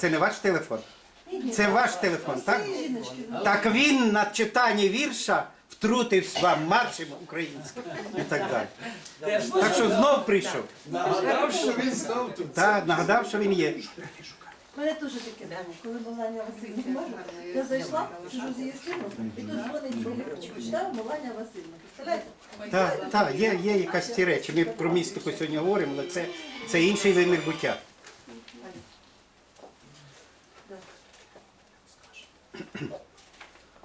це не ваш телефон? Це ваш телефон, так? Так він на читанні вірша втрутився вам маршем українським і так далі. Так що знов прийшов. Нагадав, що він знов тут. Так, нагадав, що він є. У мене теж таке було, коли Меланія Васильівна, я зайшла, сижу з її сином, і тут дзвонить телефон. Почитаю Меланія Васильівна. Представляєте? Так, так, є, є якась ці речі. Ми про містику сьогодні говоримо, але це, це інший вимір буття.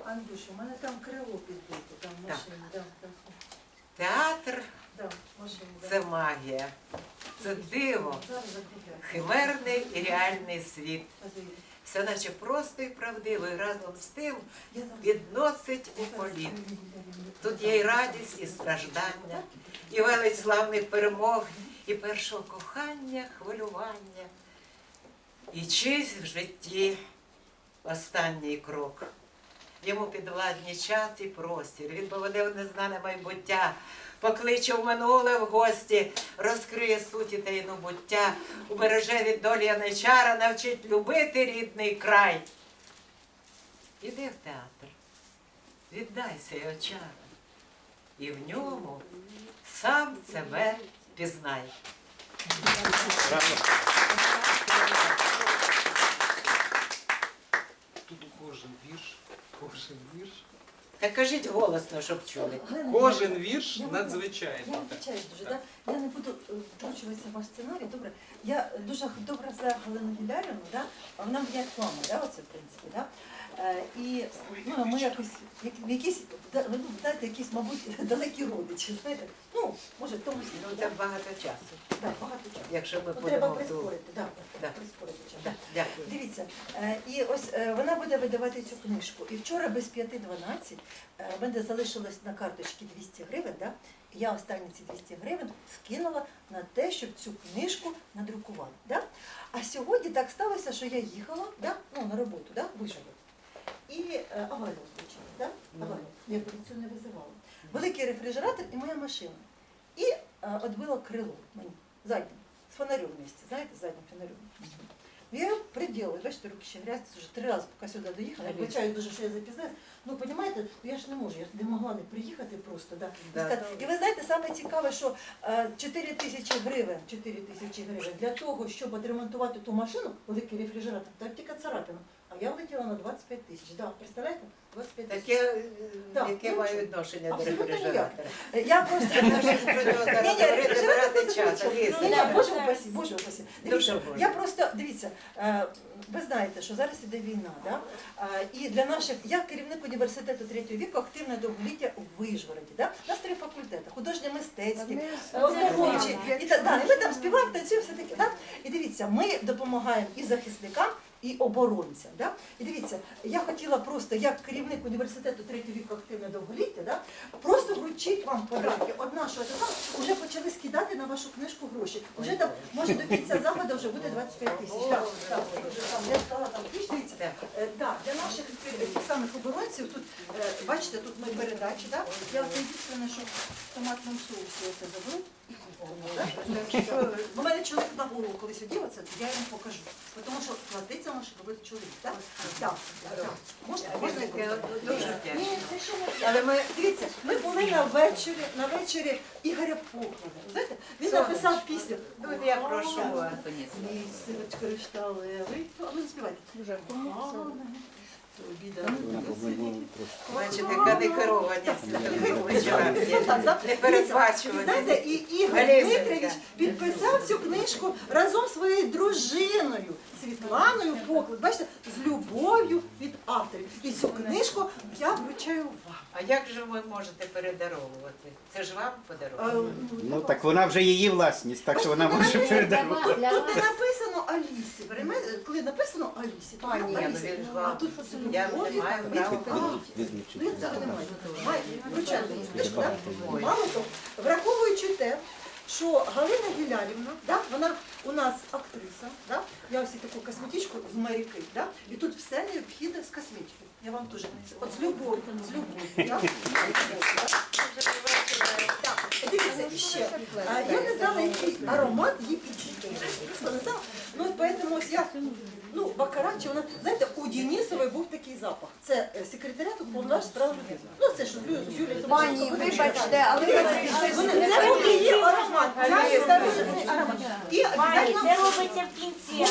Андрюша, у мене там крило підбито, там в машині. Да, Театр да, в машині, да. це магія, це диво, Зараз закріпляю. химерний і реальний світ. Все наче просто і правдиво, і разом з тим Я там- відносить у політ. Тут є і радість, і страждання, і велич славних перемог, і першого кохання, хвилювання, і чийсь в житті останній крок. Йому підвладні час і простір. Він поведе незнане майбуття, покличе в минуле в гості, розкриє суті таїну буття, убереже від долі яничара, навчить любити рідний край. Іди в театр, віддайся й очара, і в ньому сам себе пізнай. Тут кожен вірш, кожен вірш. Та кажіть голосно, щоб чули. Кожен Юріївна, вірш я- надзвичайний. Я вибачаюсь дуже, да? я не буду е, втручуватися в ваш сценарій, добре. Я дуже добре знаю Галину Гілярівну, да? а вона моя як мама, да? оце в принципі. Да? Е, і ну, ми якось, як, якісь, ну, знаєте, якісь, мабуть, далекі родичі, знаєте, ну, може, в тому числі. Ну, це багато часу, Да, багато часу. якщо ми Ну, треба будемо прискорити, да, Да. прискорити час. Да, Дякую. Дивіться, е, і ось е, вона буде видавати цю книжку. І вчора без 5.12 е, в мене залишилось на карточці 200 гривень. Да? Я останні ці 200 гривень скинула на те, щоб цю книжку надрукували. Да? А сьогодні так сталося, що я їхала да? ну, на роботу, да? вижила. І е, аварію включили. Да? Аварію. Я поліцію не визивала. Великий рефрижератор і моя машина. І е, відбило крило мені заднім, з фонарем вместе, знаєте, з заднім фонарем. Я приділила, бачите, руки ще грязні, вже три рази, поки сюди доїхала. Я вибачаю дуже, що я запізнилась. Ну, розумієте, я ж не можу, я не могла не приїхати просто. Да. І, Да. сказати- і ви знаєте, саме цікаве, що е, 4 тисячі гривень, 4 тисячі гривень для того, щоб відремонтувати ту машину, великий рефрижератор, там тільки царапина. А я влетіла на 25 тисяч. Да, представляєте? 25 тисяч. Таке, е, яке ну, має відношення до рефрижератора. Е, Я просто... Про нього зараз Ні, ні, рефрижератор час. Ні, ні, Боже упасі, Боже упасі. Дивіться, я просто, дивіться, е, ви знаєте, що зараз іде війна, да? Е, і для наших, я керівник університету третього віку, активне довголіття у Вижгороді, да? У нас три факультети, художньо мистецькі, оздоровчі, і так далі. Ми там співаємо, танцюємо, все таке. Да? І дивіться, ми допомагаємо і захисникам, і оборонцям. Да? І дивіться, я хотіла просто, як керівник університету третього віку активне довголіття, да? просто вручити вам подарки. От нашого така вже почали скидати на вашу книжку гроші. Уже там, може до кінця заходу вже буде 25 тисяч. Так, я сказала, там, тисяч, дивіться. Е, да, для наших е, тих самих оборонців тут, е, бачите, тут ми передачі, да? я оце єдине, що в томатному соусі оце заберу У мене чоловік на голову колись одів оце, я йому покажу. Тому що платить за наше робити чоловік, так? Так, так. Можна, можна дуже Ні, це ще не Але ми, дивіться, ми були на вечорі, на вечорі Ігоря Поклада. Знаєте, він написав пісню. Ну, я прошу вас. Лісочка кришталевий. А ви співайте. Дуже Бачите, яка не керованість Не передбачувані. Знаєте, і Ігор Дмитрович підписав цю книжку разом зі своєю дружиною Світланою Поклад. Бачите, з любов'ю від авторів. І цю книжку я вручаю вам. А як же ви можете передаровувати? Це ж вам подарунок. Ну так вона вже її власність, так що вона може передавати. Тут, не написано Алісі. Коли написано Алісі, то А, ні, ну, Алісі. А тут з Я не любов'ю маю права авторів. Ну, це не так? Мало того, враховуючи те, що Галина Гілярівна, да, вона у нас актриса, да? я ось таку косметичку з Маріки, да? і тут все необхідне з косметики. Я вам теж, от з любов'ю, з любов'ю. Да? Так, дивіться, ще. А, Я не знала, який аромат їй підійде. Просто не знала. Ну, поэтому я Ну, Бакарачі, вона, знаєте, у Денісової був такий запах. Це е, секретаріат уповноваж справ людини. Ну, це ж Лю- Юлія Пані, вибачте, але Вони- Це був її аромат. І обов'язково- це робиться в кінці.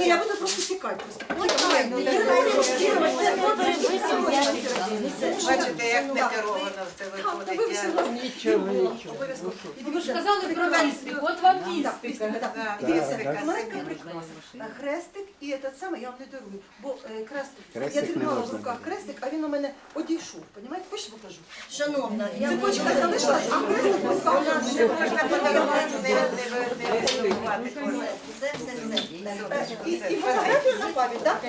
Ні, я буду просто тікати. Бачите, як не керовано все виходить. Я- Ви ж казали про містику, от вам Дивіться, містика маленька сильна. Хрестик і этот самий я вам не дарую. Бо е, якраз я не тримала в можна руках крестик, а він у мене одійшов. Понімаєте? Хочете покажу? Шановна, я Цепочка залишилась, а крестик в руках. Все, все, все. І, і фотографію на пам'ять, так?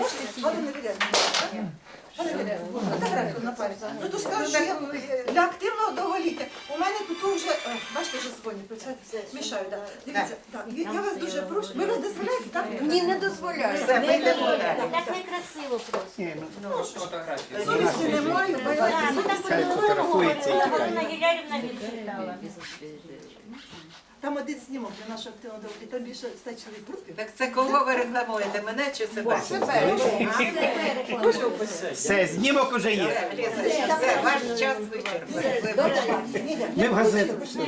Галина Вілярівна. Галина Вілярівна, фотографію на пам'ять. Ну то скажу, що я для активного довголіття. У мене тут вже, е, бачите, вже дзвонять, мішаю, так. Дивіться, так, я я вас дуже прошу. Ви вас дозволяєте, так? Ні, не дозволяю. Все, ми йдемо далі. Так некрасиво просто. Ну, Совісті немає, Так, ми. Галина Юрярівна відчитала. Там один знімок для нашого активного довголіття, там більше ста чоловік в. Так це кого ви рекламуєте? Мене чи себе? Все, знімок уже є. Все, ваш час вичерпаний. Ми в газету пішли.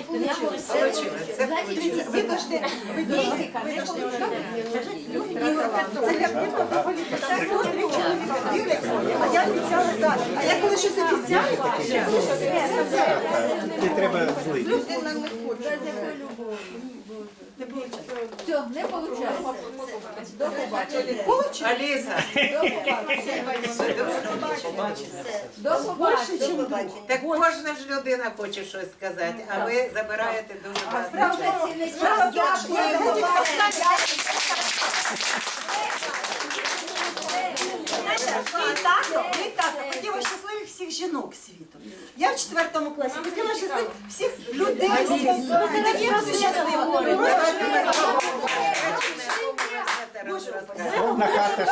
Получили. Це Дивіться, ви дожди, ви дожди, ви дожди. Це для активного довголіття. Так, от ви чоловіка дивляться, а я обіцяла далі. А я коли щось обіцяю, Не треба злити. Людина не хоче. Все, не виходить. До побачення. Аліса, До побачення. так кожна ж людина хоче щось сказати, а ви забираєте дуже багато. Справа в тому, справа тато, мій тато хотів щасливих всіх жінок світу. Я в четвертому класі хотіла щасливих всіх людей світу. Це такі. Повна хата.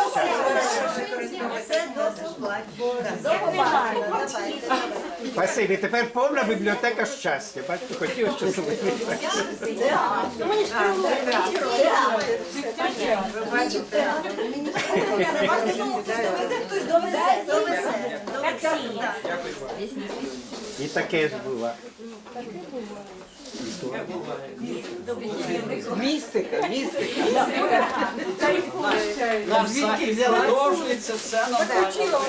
Спасибі. Тепер повна бібліотека щастя. Бачите, хотів щасливий. І таке ж було. Містика, містика. Наш захід продовжується, все нормально.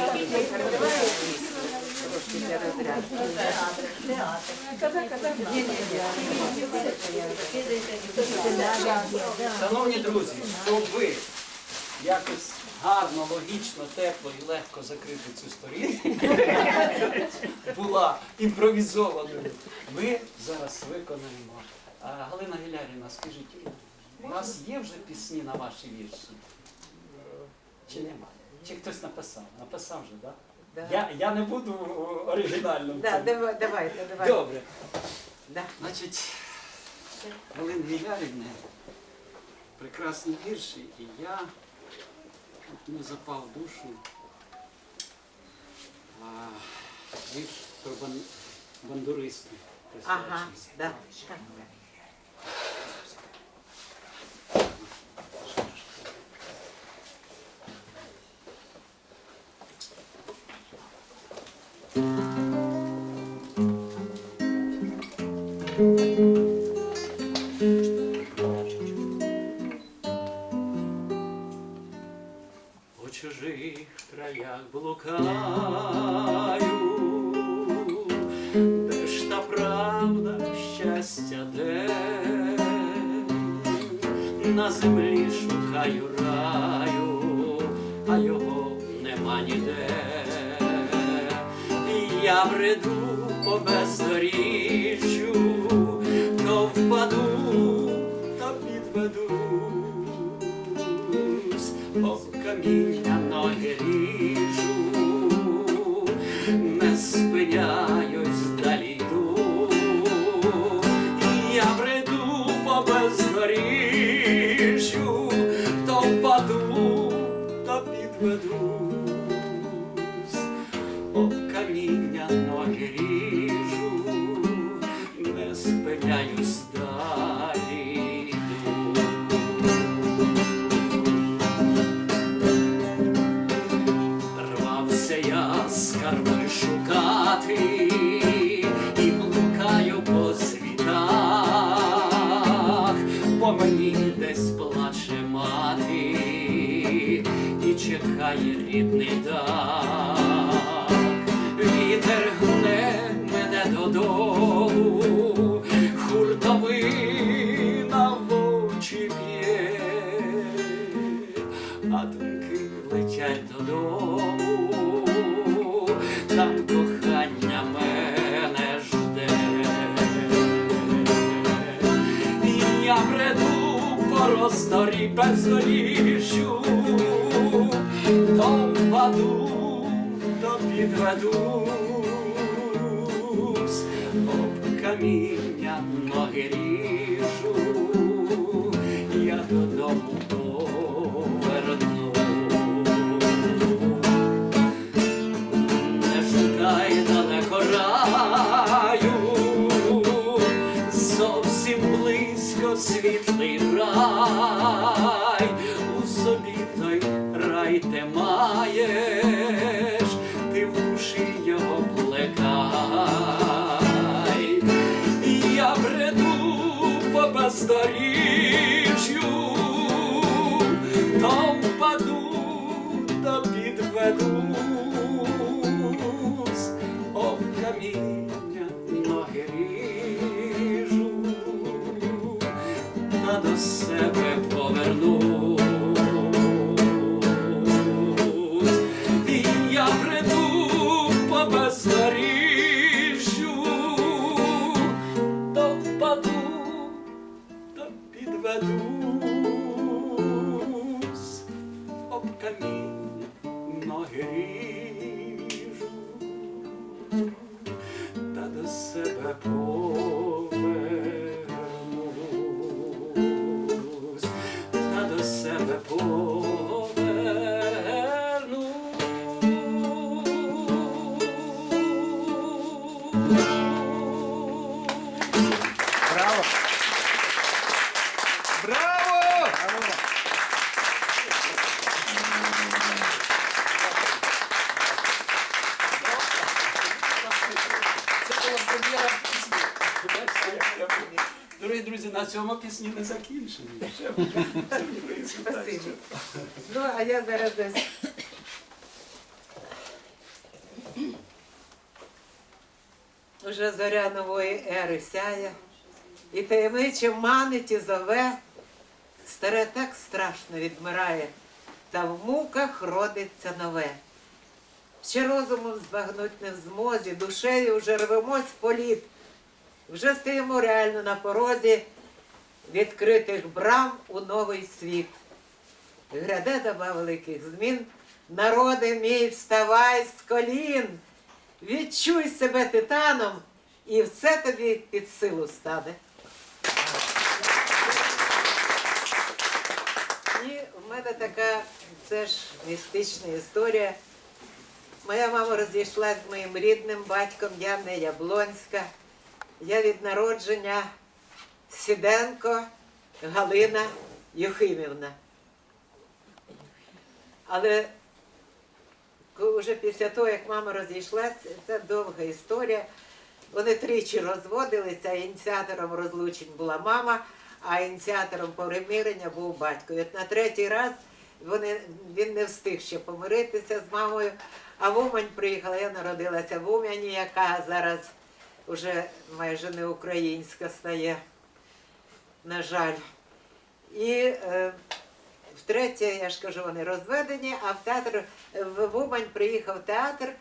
Шановні друзі, щоб ви якось гарно, логічно, тепло і легко закрити цю сторінку, була імпровізованою, ми зараз виконаємо. А, Галина Гілярівна, скажіть, у вас є вже пісні на ваші вірші? Чи немає? Чи хтось написав? Написав вже, так? Да. Я, я не буду оригінальним. Да, давай- давайте, давайте. Добре. Да. Значить, Галина Гілярівна, прекрасні вірші, і я от не запав душу. А, вірш про бан- бандуристів. Ага, да. По чужих краях блукаю, де та правда, щастя де, на землі шукаю раю, а його нема ніде. Я бреду по бездоріжжю, то впаду, то підведусь, об впаду, то підведусь, об каміння ноги ріжу, я додому та до себе повернусь. На цьому пісні не закінчені. Ще буде сюрприз. Спасибі. Ну, а я зараз десь. Уже зоря нової ери сяє, і таємниче манить і зове, старе так страшно відмирає, та в муках родиться нове. Ще розумом збагнуть не в змозі, душею вже рвемось в політ, вже стоїмо реально на порозі відкритих брам у новий світ. Гряде доба великих змін, народи мій, вставай з колін, відчуй себе титаном, і все тобі під силу стане. І в мене така це ж містична історія. Моя мама розійшлася з моїм рідним батьком, я не Яблонська. Я від народження Сіденко Галина Юхимівна. Але вже після того, як мама розійшлася, це довга історія. Вони тричі розводилися, ініціатором розлучень була мама, а ініціатором примирення був батько. От на третій раз вони, він не встиг ще помиритися з мамою, а в Умань приїхала. Я народилася в Умані, яка зараз вже майже не українська стає, на жаль. І е, втретє, я ж кажу, вони розведені, а в театр в Умань приїхав театр.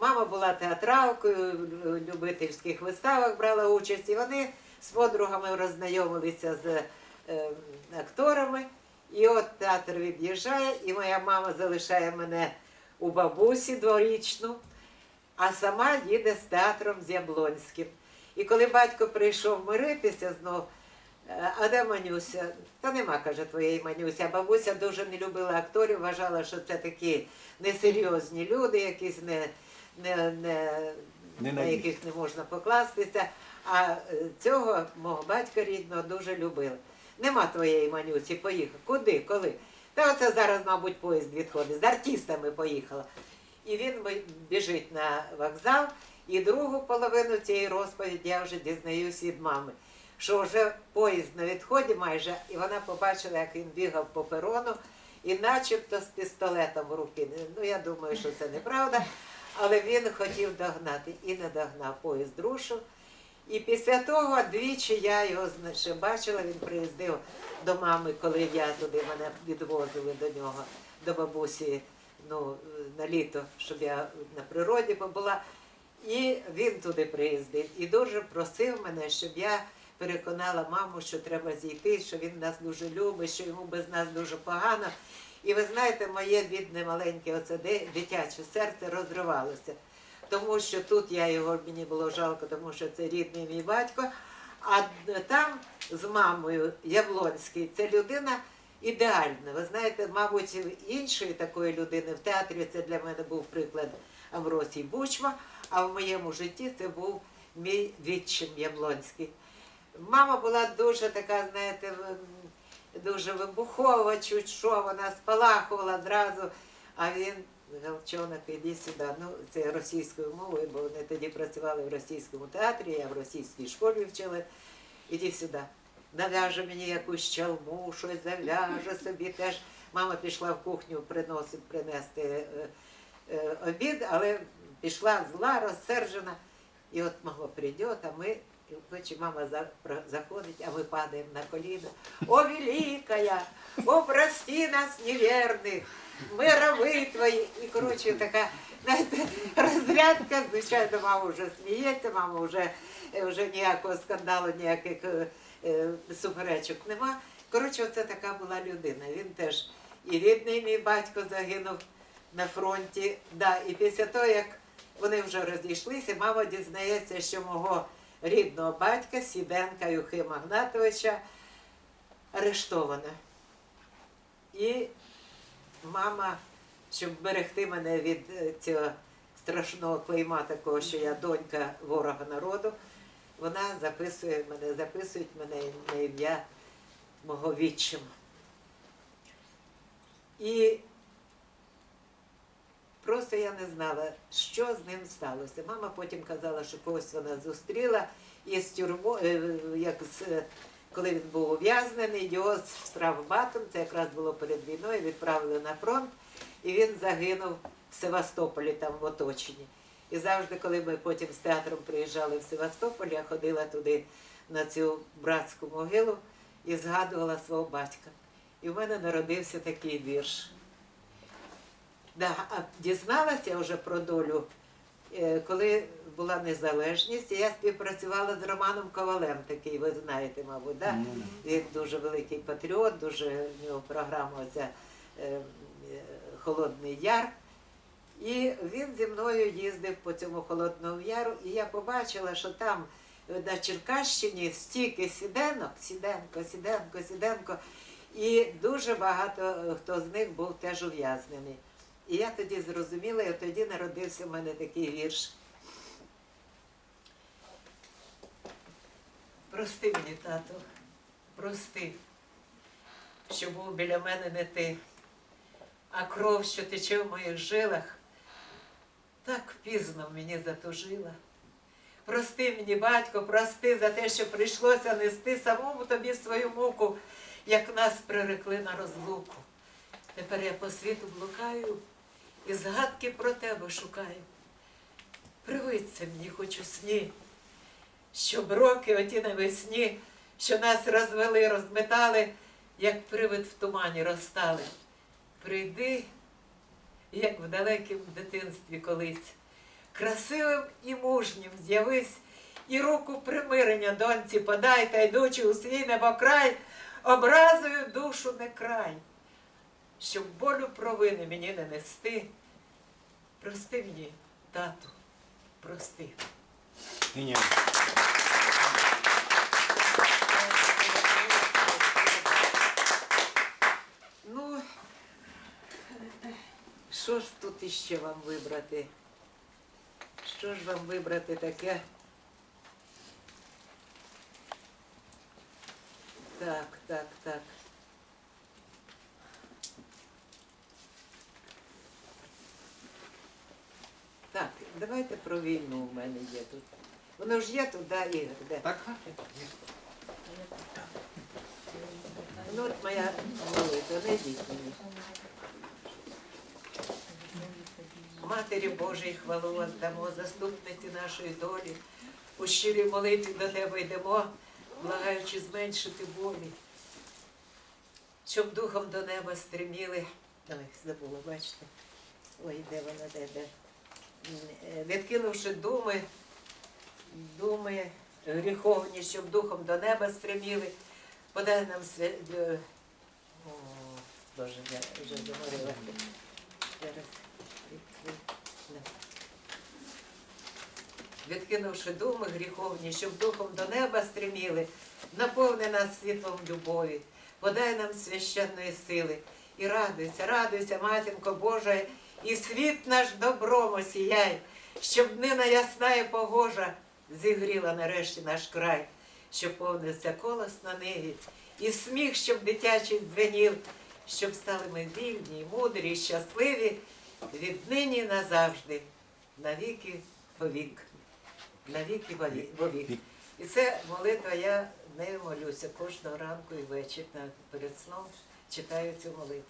Мама була театралкою, в любительських виставах брала участь, і вони з подругами роззнайомилися з е, акторами. І от театр від'їжджає, і моя мама залишає мене у бабусі дворічну, а сама їде з театром з Яблонським. І коли батько прийшов миритися знов, Е, А де Манюся? Та нема, каже, твоєї Манюся. Бабуся дуже не любила акторів, вважала, що це такі несерйозні люди, якісь не, не, не, Не на яких не можна покластися. А е, цього мого батька рідного дуже любили. Нема твоєї Манюсі, поїхав. Куди? Коли? Та оце зараз, мабуть, поїзд відходить. З артистами поїхала. І він біжить на вокзал, і другу половину цієї розповіді я вже дізнаюсь від мами. Що вже поїзд на відході майже, і вона побачила, як він бігав по перону, і начебто з пістолетом в руки. Ну, я думаю, що це неправда. Але він хотів догнати і не догнав, поїзд рушив. І після того двічі я його ще бачила, він приїздив до мами, коли я туди мене відвозили до нього, до бабусі ну, на літо, щоб я на природі побула. І він туди приїздив і дуже просив мене, щоб я переконала маму, що треба зійти, що він нас дуже любить, що йому без нас дуже погано. І ви знаєте, моє бідне маленьке оце дитяче серце розривалося. Тому що тут я його мені було жалко, тому що це рідний мій батько. А там з мамою Яблонський це людина ідеальна. Ви знаєте, мабуть, іншої такої людини в театрі це для мене був приклад Амросій Бучма, а в моєму житті це був мій відчим Яблонський. Мама була дуже така, знаєте, дуже вибухова, чуть що, вона спалахувала зразу, а він Галчонок, іди сюди. Ну, це російською мовою, бо вони тоді працювали в російському театрі, я в російській школі вчила. Іди сюди. Нав'яже мені якусь чалму, щось зав'яже собі теж. Мама пішла в кухню приносить, принести е, е, обід, але пішла зла, розсержена. І от мама прийде, а ми, і мама заходить, а ми падаємо на коліна. О, великая! О, прости нас, неверних! Мирови твої! І коротше така розрядка, звичайно, мама вже сміється, мама вже, е, вже ніякого скандалу, ніяких е, е, суперечок нема. Коротше, це така була людина. Він теж і рідний мій батько загинув на фронті. Да, і після того, як вони вже розійшлися, мама дізнається, що мого рідного батька Сіденка Юхима Гнатовича арештовано. І мама, щоб берегти мене від е, цього страшного клейма, такого, що я донька ворога народу, вона записує мене, записують мене на ім'я мого відчима. І просто я не знала, що з ним сталося. Мама потім казала, що когось вона зустріла із тюрму, е, як з, е, коли він був ув'язнений, його з штрафбатом, це якраз було перед війною, відправили на фронт, і він загинув в Севастополі, там в оточенні. І завжди, коли ми потім з театром приїжджали в Севастополь, я ходила туди на цю братську могилу і згадувала свого батька. І в мене народився такий вірш. Да, а дізналася вже про долю, е, коли була незалежність, я співпрацювала з Романом Ковалем, такий, ви знаєте, мабуть, да? він дуже великий патріот, дуже в нього програма ця е, е, Холодний Яр. І він зі мною їздив по цьому Холодному Яру, і я побачила, що там на Черкащині стільки сіденок, сіденко, сіденко, сіденко, і дуже багато хто з них був теж ув'язнений. І я тоді зрозуміла, і тоді народився в мене такий вірш. Прости мені, тату, прости, що був біля мене не ти, а кров, що тече в моїх жилах, так пізно мені затужила. Прости мені, батько, прости за те, що прийшлося нести самому тобі свою муку, як нас прирекли на розлуку. Тепер я по світу блукаю і згадки про тебе шукаю. Привиться мені хоч у сні, щоб роки оті навесні, що нас розвели, розметали, як привид в тумані розстали. Прийди, як в далекім дитинстві колись, красивим і мужнім з'явись, і руку примирення доньці подай, та йдучи у свій небокрай, образою душу не край щоб болю провини мені не нести. Прости мені, тату, прости. Ні. Ну, що ж тут іще вам вибрати? Що ж вам вибрати таке? про війну в мене є тут. Воно ж є туди, Ігор, де? Так, Ну от моя молитва, найдіть мені. Матері Божої хвалу віддамо, заступниці нашої долі. У щирій молитві до неба йдемо, благаючи зменшити болі, щоб духом до неба стриміли. Ой, забула, бачите. Ой, де вона, де, де. Е, Відкинувши думи, думи гріховні, щоб духом до неба стриміли, подай нам свя... е, О, Боже, я вже не. Відкинувши думи гріховні, щоб духом до неба стриміли, наповни нас світлом любові, подай нам священної сили. І радуйся, радуйся, матінко Божа, і світ наш добром осіяй, щоб днина ясна і погожа зігріла нарешті наш край, щоб повнився колос на ниві, і сміх, щоб дитячий дзвенів, щоб стали ми вільні, мудрі, щасливі, віднині назавжди, навіки повік. Навіки вові- вовік. І це молитва, я нею молюся кожного ранку і вечір перед сном читаю цю молитву.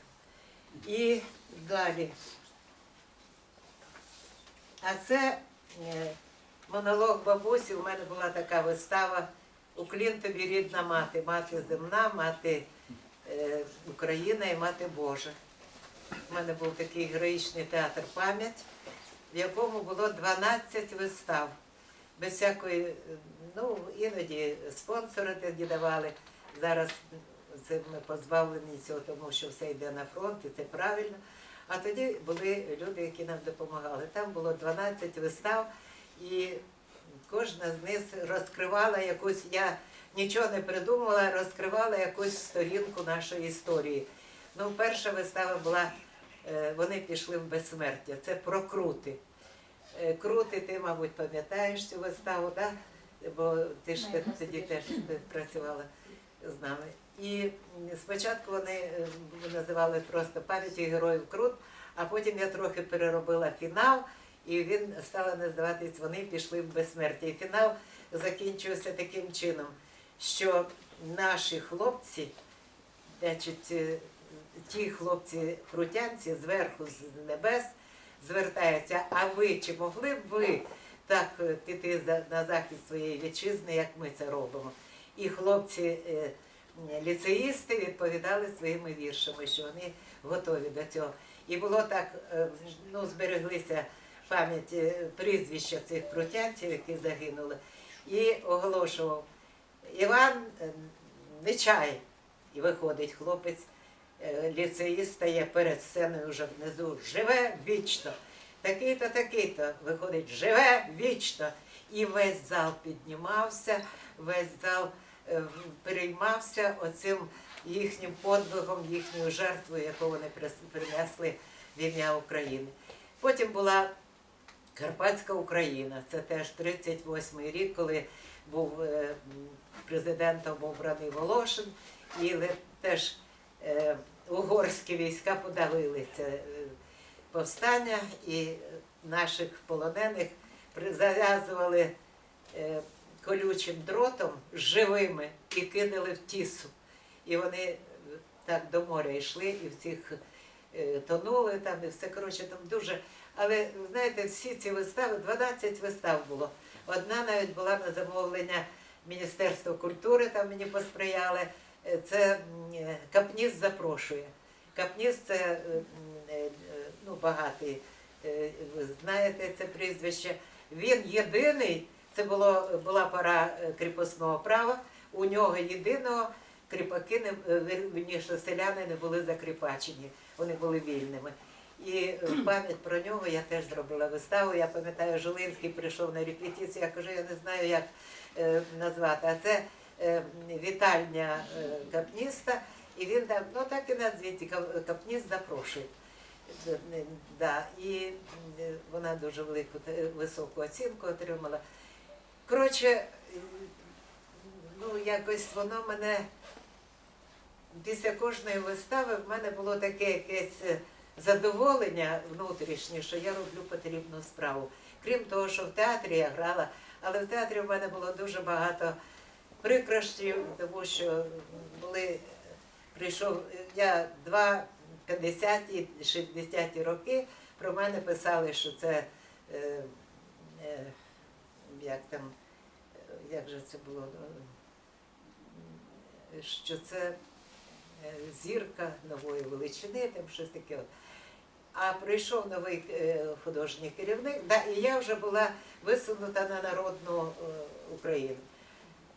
І далі. А це е, монолог бабусі. У мене була така вистава Уклін тобі рідна мати, мати земна, мати е, Україна і мати Божа. У мене був такий героїчний театр пам'ять, в якому було 12 вистав. Без всякої, ну, іноді спонсори тоді давали. Зараз це ми позбавлені цього, тому що все йде на фронт, і це правильно. А тоді були люди, які нам допомагали. Там було 12 вистав, і кожна з них розкривала якусь, я нічого не придумала, розкривала якусь сторінку нашої історії. Ну, перша вистава була, е, вони пішли в безсмертя. Це про крути. Е, Крути, ти, мабуть, пам'ятаєш цю виставу, да? бо ти ж тоді теж працювала з нами. І спочатку вони е, називали просто пам'яті героїв Крут, а потім я трохи переробила фінал, і він став називатись Вони пішли в безсмертя. І фінал закінчився таким чином, що наші хлопці, значить, е, ті хлопці крутянці зверху з небес звертаються, а ви чи могли б ви так е, піти на захист своєї вітчизни, як ми це робимо? І хлопці е, відповідали своїми віршами, що вони готові до цього. І було так, е, ну, збереглися пам'ять е, прізвища цих крутянців, які загинули, і оголошував Іван Нечай. І виходить хлопець, ліцеїст стає перед сценою вже внизу, живе вічно. Такий-то, такий-то, виходить, живе вічно. І весь зал піднімався, весь зал переймався оцим їхнім подвигом, їхньою жертвою, яку вони принесли в ім'я України. Потім була Карпатська Україна, це теж 38-й рік, коли був е, президентом обраний Волошин, і теж е, угорські війська подавили це е, повстання, і е, наших полонених зав'язували е, колючим дротом живими і кидали в тісу. І вони е, так до моря йшли і в цих е, тонули там, і все коротше там дуже. Але знаєте, всі ці вистави, 12 вистав було. Одна навіть була на замовлення Міністерства культури, там мені посприяли. Е, Це Капніс запрошує. Капніс це ну, багатий, ви знаєте це прізвище. Він єдиний, це було, була пора е, кріпосного права, у нього єдиного кріпаки, не, е, вірніше, селяни не були закріпачені, вони були вільними. І е, в пам'ять про нього я теж зробила виставу. Я пам'ятаю, Жулинський прийшов на репетицію, я кажу, я не знаю, як е, назвати. А це е, вітальня е, капніста, і він там, ну так і назвіть, капніст запрошує. Да, і вона дуже велику високу оцінку отримала. Коротше, ну якось воно мене після кожної вистави в мене було таке якесь е, задоволення внутрішнє, що я роблю потрібну справу. Крім того, що в театрі я грала, але в театрі в мене було дуже багато прикрощів, тому що були, прийшов, я два 50 і 60 роки Про мене писали, що це е, е, як там, е, як же це було, е, що це е, зірка нової величини, там щось таке. А прийшов новий художній керівник, да, і я вже була висунута на народну Україну.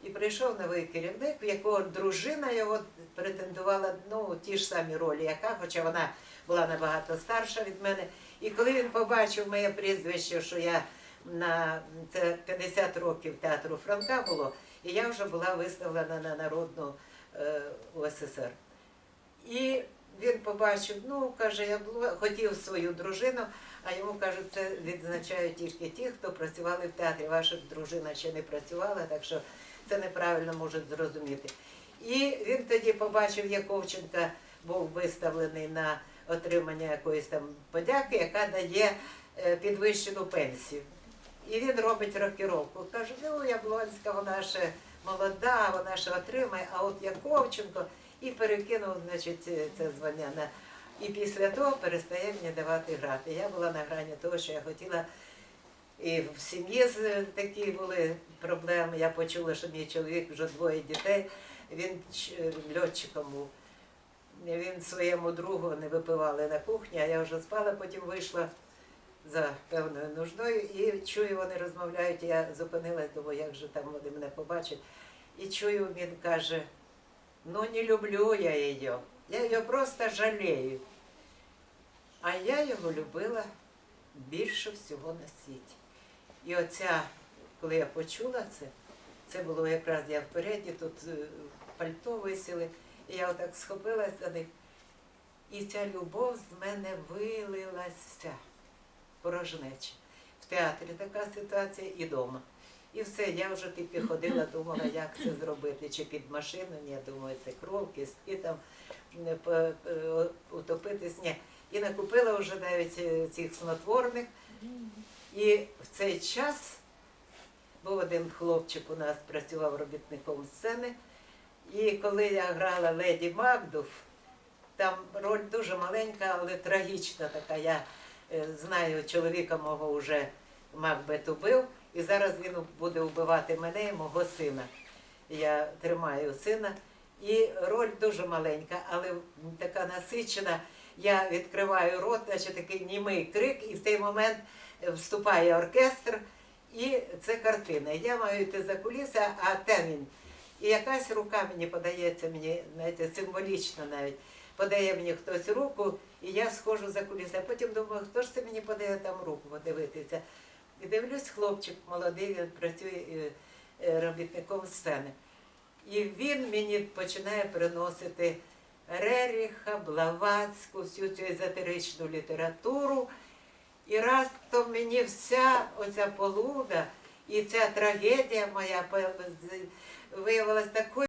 І прийшов новий керівник, в якого дружина його претендувала ну, ті ж самі ролі, яка, хоча вона була набагато старша від мене. І коли він побачив моє прізвище, що я на це 50 років театру Франка було, і я вже була виставлена на народну е, УССР. І він побачив, ну каже, я була, хотів свою дружину, а йому кажуть, це відзначають тільки ті, хто працювали в театрі. Ваша дружина ще не працювала, так що це неправильно можуть зрозуміти. І він тоді побачив, Яковченка був виставлений на отримання якоїсь там подяки, яка дає е, підвищену пенсію. І він робить рокіровку. Каже, ну Яблонська, вона ще молода, вона ще отримає, а от Яковченко і перекинув значить, це звання на. І після того перестає мені давати грати. Я була на грані того, що я хотіла. І в сім'ї такі були проблеми. Я почула, що мій чоловік вже двоє дітей, він льотчиком був. Він своєму другу не випивали на кухні, а я вже спала, потім вийшла за певною нуждою і чую, вони розмовляють. Я зупинилась, думаю, як же там вони мене побачать. І чую, він каже, ну не люблю я її, я її просто жалею. А я його любила більше всього на світі. І оця, коли я почула це, це було якраз я впереді, тут е, пальто висіли, і я отак схопилась за них. І ця любов з мене вилилась вся порожнеча. В театрі така ситуація і вдома. І все, я вже тільки ходила, думала, як це зробити, чи під машину, ні, я думаю, це кров, кістки там по- е, утопитись. Ні. І накупила вже навіть е, цих снотворних. І в цей час був один хлопчик у нас працював робітником сцени. І коли я грала леді Макдуф, там роль дуже маленька, але трагічна така. Я е, знаю, чоловіка мого вже Макбет убив, і зараз він буде вбивати мене і мого сина. Я тримаю сина. І роль дуже маленька, але така насичена. Я відкриваю рот, наче такий німий крик, і в цей момент е, вступає оркестр, і це картина. Я маю йти за куліси, а темінь. І якась рука мені подається, мені знаєте, символічно навіть подає мені хтось руку, і я схожу за куліси. А потім думаю, хто ж це мені подає там руку подивитися. І дивлюсь, хлопчик молодий, він працює е, е, робітником сцени. І він мені починає приносити Реріха, Блаватську, всю цю езотеричну літературу. І раз то мені вся оця полуда і ця трагедія моя виявилась такою.